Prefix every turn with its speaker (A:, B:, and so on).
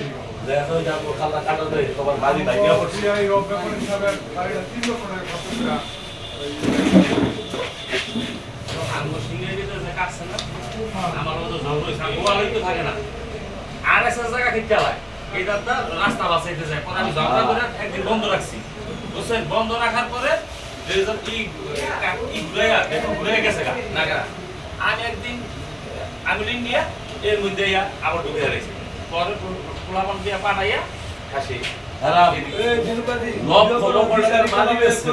A: দেখো না আমার মতো ঝগড়া হয়েছে গোয়ালই তো থাকে না। আর এসে জায়গা ঠিক চালায় এটা রাস্তা বাঁচাইতে যায় পরে আমি ঝগড়া করে একদিন বন্ধ রাখছি। বুঝছেন? বন্ধ রাখার পরে আমি একদিন আঙুলিং দিয়া এর মধ্যে ইয়া আবার ঢুকে রয়েছে পরে পোলাপান দিয়া পাঠাইয়া হাসি লক্ষ লক্ষ টাকার মাল বেচছে